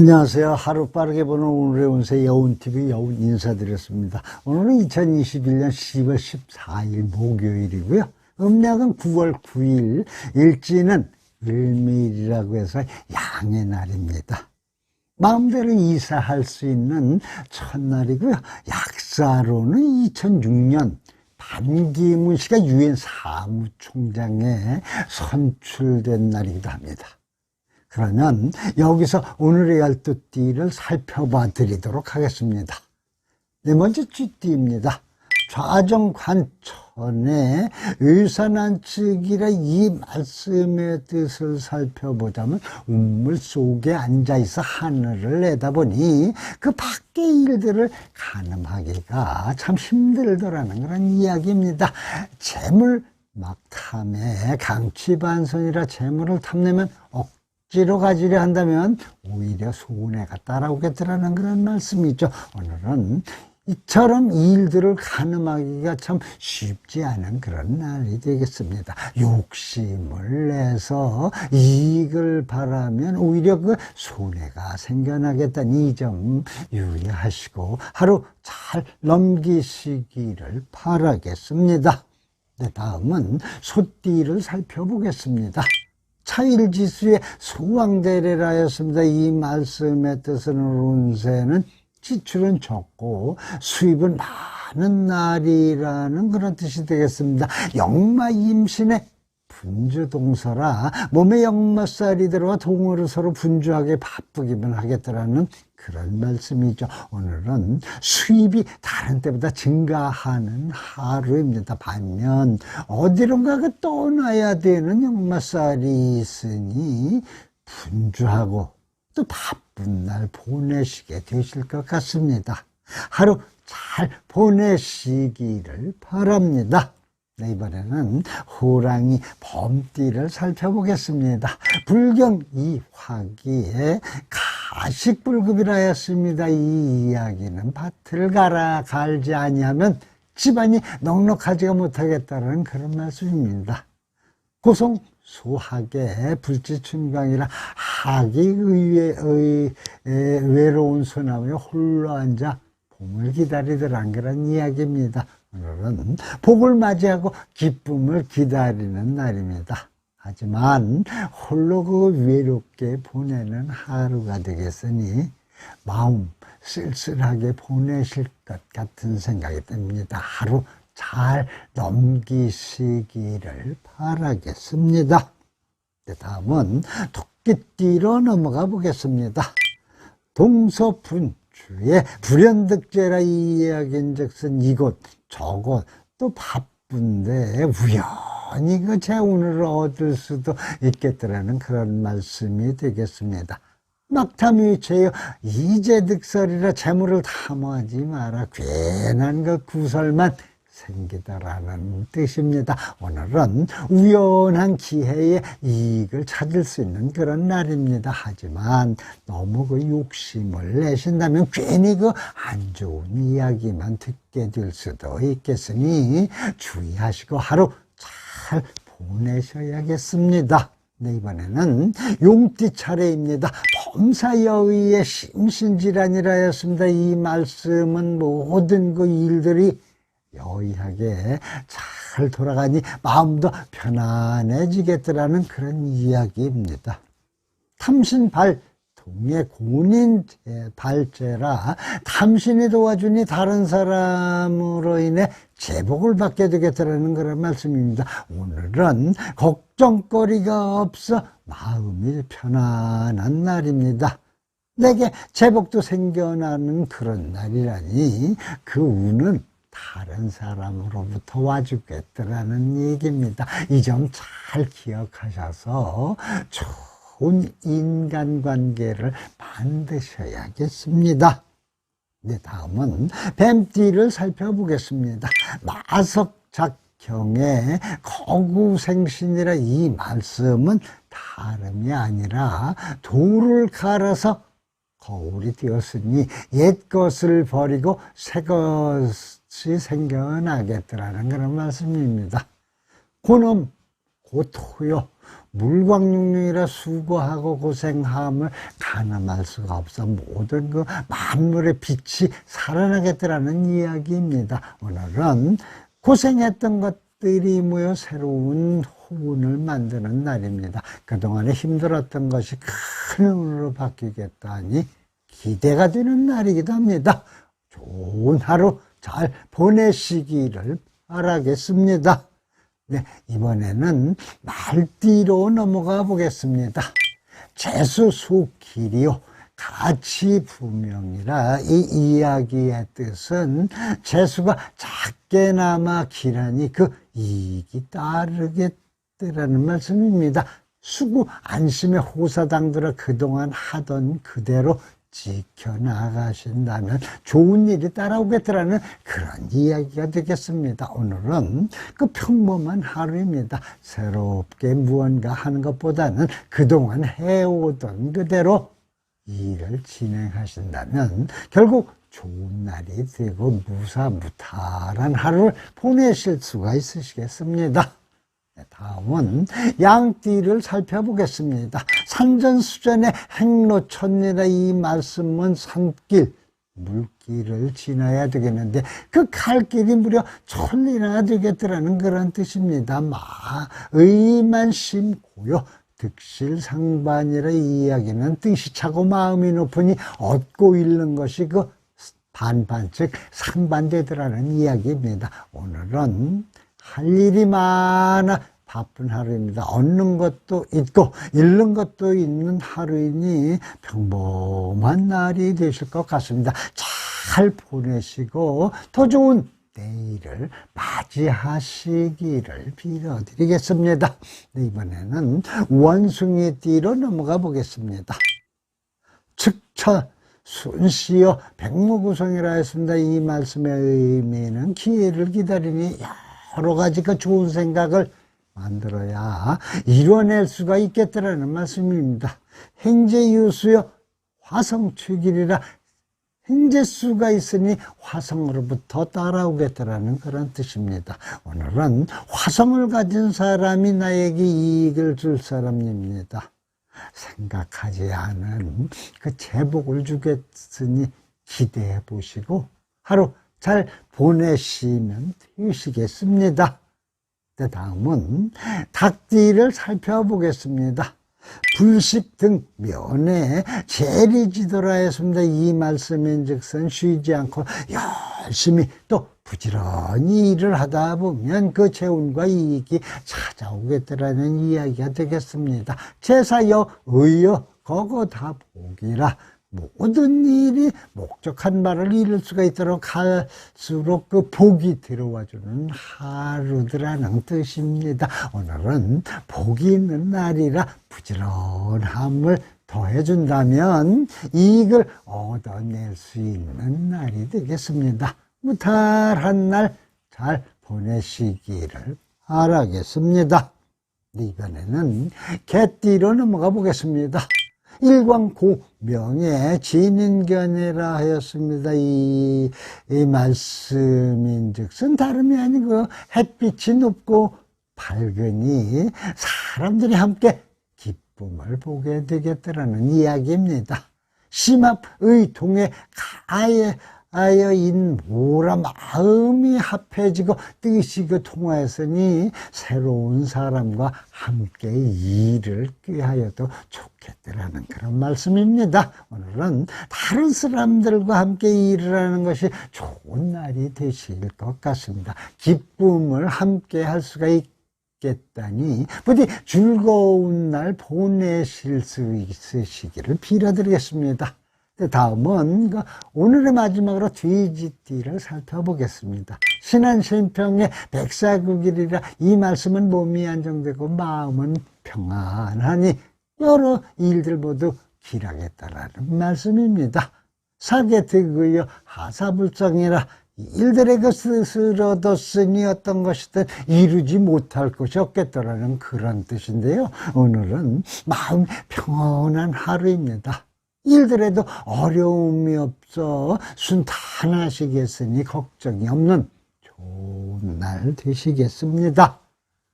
안녕하세요. 하루 빠르게 보는 오늘의 운세 여운TV 여운 인사드렸습니다. 오늘은 2021년 10월 14일 목요일이고요. 음력은 9월 9일, 일지는 을밀이라고 해서 양의 날입니다. 마음대로 이사할 수 있는 첫날이고요. 약사로는 2006년 반기문 씨가 유엔 사무총장에 선출된 날이기도 합니다. 그러면 여기서 오늘의 열두 띠를 살펴봐 드리도록 하겠습니다. 네 번째 쥐띠입니다. 좌정 관천의 의산안측이라 이 말씀의 뜻을 살펴보자면 우물 속에 앉아있어 하늘을 내다보니 그 밖의 일들을 가늠하기가 참 힘들더라는 그런 이야기입니다. 재물 막탐에 강취반선이라 재물을 탐내면 억 지로 가지려 한다면 오히려 손해가 따라오겠더라는 그런 말씀이죠. 오늘은 이처럼 일들을 가늠하기가 참 쉽지 않은 그런 날이 되겠습니다. 욕심을 내서 이익을 바라면 오히려 그 손해가 생겨나겠다는 이 점 유의하시고 하루 잘 넘기시기를 바라겠습니다. 네, 다음은 소띠를 살펴보겠습니다. 차일지수의 소왕대례라였습니다. 이 말씀의 뜻은 운세는 지출은 적고 수입은 많은 날이라는 그런 뜻이 되겠습니다. 역마 임신의 분주동서라 몸에 역마살이 들어와 동어를 서로 분주하게 바쁘기만 하겠다라는 그런 말씀이죠. 오늘은 수입이 다른 때보다 증가하는 하루입니다. 반면 어디론가 그 떠나야 되는 역마살이 있으니 분주하고 또 바쁜 날 보내시게 되실 것 같습니다. 하루 잘 보내시기를 바랍니다. 네, 이번에는 호랑이 범띠를 살펴보겠습니다. 불경 이화기에 가식불급이라 했습니다. 이 이야기는 밭을 갈아 갈지 아니하면 집안이 넉넉하지가 못하겠다는 그런 말씀입니다. 고성 소학의 불지춘광이라 학이 의외, 의, 에, 외로운 소나무에 홀로 앉아 봄을 기다리더란 그런 이야기입니다. 오늘은 복을 맞이하고 기쁨을 기다리는 날입니다. 하지만 홀로 그 외롭게 보내는 하루가 되겠으니 마음 쓸쓸하게 보내실 것 같은 생각이 듭니다. 하루 잘 넘기시기를 바라겠습니다. 네, 다음은 토끼띠로 넘어가 보겠습니다. 동서분 주의 불현득제라 이야기인 즉슨 이곳 저곳 또 바쁜데 우연히 그 재운을 얻을 수도 있겠더라는 그런 말씀이 되겠습니다. 막탐이 죄여 이제 득설이라 재물을 탐하지 마라 괜한 그 구설만 생기다라는 뜻입니다. 오늘은 우연한 기회에 이익을 찾을 수 있는 그런 날입니다. 하지만 너무 그 욕심을 내신다면 괜히 그 안 좋은 이야기만 듣게 될 수도 있겠으니 주의하시고 하루 잘 보내셔야겠습니다. 네, 이번에는 용띠 차례입니다. 범사여의의 심신질환이라 했습니다. 이 말씀은 모든 그 일들이 여의하게 잘 돌아가니 마음도 편안해지겠더라는 그런 이야기입니다. 탐신발 동의 공인 발제라 탐신이 도와주니 다른 사람으로 인해 제복을 받게 되겠다는 그런 말씀입니다. 오늘은 걱정거리가 없어 마음이 편안한 날입니다. 내게 제복도 생겨나는 그런 날이라니 그 운은 다른 사람으로부터 와주겠더라는 얘기입니다. 이 점 잘 기억하셔서 좋은 인간관계를 만드셔야겠습니다. 네, 다음은 뱀띠를 살펴보겠습니다. 마석작경의 거구생신이라 이 말씀은 다름이 아니라 돌을 갈아서 거울이 되었으니 옛 것을 버리고 새것 이 생겨나겠더라는 그런 말씀입니다. 고놈, 고토요, 물광육룡이라 수고하고 고생함을 가늠할 수가 없어 모든 그 만물의 빛이 살아나겠더라는 이야기입니다. 오늘은 고생했던 것들이 모여 새로운 호운을 만드는 날입니다. 그동안에 힘들었던 것이 큰 운으로 바뀌겠다니 기대가 되는 날이기도 합니다. 좋은 하루 잘 보내시기를 바라겠습니다. 네, 이번에는 말띠로 넘어가 보겠습니다. 재수 속길이요. 가치 분명이라 이 이야기의 뜻은 재수가 작게나마 길하니 그 이익이 따르겠다라는 말씀입니다. 수구 안심의 호사당들을 그동안 하던 그대로 지켜나가신다면 좋은 일이 따라오겠더라는 그런 이야기가 되겠습니다. 오늘은 그 평범한 하루입니다. 새롭게 무언가 하는 것보다는 그동안 해오던 그대로 일을 진행하신다면 결국 좋은 날이 되고 무사무탈한 하루를 보내실 수가 있으시겠습니다. 네, 다음은 양띠를 살펴보겠습니다. 산전수전의 행로천리라 이 말씀은 산길, 물길을 지나야 되겠는데 그 갈 길이 무려 천리나 되겠더라는 그런 뜻입니다. 마, 의만 심고요. 득실상반이라 이 이야기는 뜻이 차고 마음이 높으니 얻고 잃는 것이 그 반반, 즉 상반되더라는 이야기입니다. 오늘은 할 일이 많아 바쁜 하루입니다. 얻는 것도 있고 잃는 것도 있는 하루이니 평범한 날이 되실 것 같습니다. 잘 보내시고 더 좋은 내일을 맞이하시기를 빌어드리겠습니다. 네, 이번에는 원숭이 띠로 넘어가 보겠습니다. 측처 순시여 백무구성이라 했습니다. 이 말씀의 의미는 기회를 기다리니 여러 가지 그 좋은 생각을 만들어야 이뤄낼 수가 있겠다라는 말씀입니다. 행제유수여 화성취길이라 행제수가 있으니 화성으로부터 따라오겠다라는 그런 뜻입니다. 오늘은 화성을 가진 사람이 나에게 이익을 줄 사람입니다. 생각하지 않은 그 제복을 주겠으니 기대해 보시고 하루 잘 보내시면 되시겠습니다. 네, 다음은 닭띠를 살펴보겠습니다. 불식 등 면에 재리지도라 했습니다. 이 말씀인 즉슨 쉬지 않고 열심히 또 부지런히 일을 하다 보면 그 재운과 이익이 찾아오겠다라는 이야기가 되겠습니다. 제사여 의여 거거 다 복이라 모든 일이 목적한 바를 이룰 수가 있도록 할수록 그 복이 들어와주는 하루더라는 뜻입니다. 오늘은 복이 있는 날이라 부지런함을 더해준다면 이익을 얻어낼 수 있는 날이 되겠습니다. 무탈한 날 잘 보내시기를 바라겠습니다. 네, 이번에는 개띠로 넘어가 보겠습니다. 일광고명의 진인견이라 하였습니다. 이, 이 말씀인 즉슨 다름이 아니고 햇빛이 높고 밝으니 사람들이 함께 기쁨을 보게 되겠다라는 이야기입니다. 심합의 동에 가에 아여인 모라 마음이 합해지고 뜻이 그 통하였으니 새로운 사람과 함께 일을 꾀하여도 좋겠더라는 그런 말씀입니다. 오늘은 다른 사람들과 함께 일을 하는 것이 좋은 날이 되실 것 같습니다. 기쁨을 함께 할 수가 있 겠다니 부디 즐거운 날 보내실 수 있으시기를 빌어드리겠습니다. 네, 다음은 그 오늘의 마지막으로 돼지띠를 살펴보겠습니다. 신한 신평의 백사구길이라 이 말씀은 몸이 안정되고 마음은 평안하니 여러 일들 모두 길하겠다라는 말씀입니다. 사계 득의여 하사불성이라 일들의 그 스스로 뒀으니 어떤 것이든 이루지 못할 것이 없겠다라는 그런 뜻인데요. 오늘은 마음 평온한 하루입니다. 일들에도 어려움이 없어 순탄하시겠으니 걱정이 없는 좋은 날 되시겠습니다.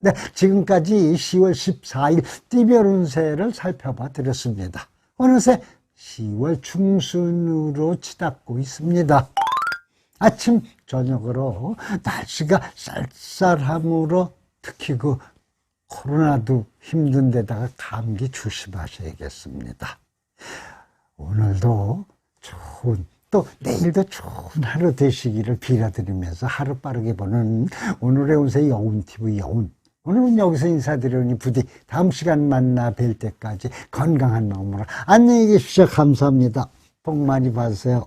네, 지금까지 10월 14일 띠별 운세를 살펴봐 드렸습니다. 어느새 10월 중순으로 치닫고 있습니다. 아침, 저녁으로 날씨가 쌀쌀함으로 특히 그 코로나도 힘든 데다가 감기 조심하셔야겠습니다. 오늘도 좋은 또 내일도 좋은 하루 되시기를 빌어드리면서 하루 빠르게 보는 오늘의 운세 여운TV 여운 오늘은 여기서 인사드리니 부디 다음 시간 만나 뵐 때까지 건강한 마음으로 안녕히 계십시오. 감사합니다. 복 많이 받으세요.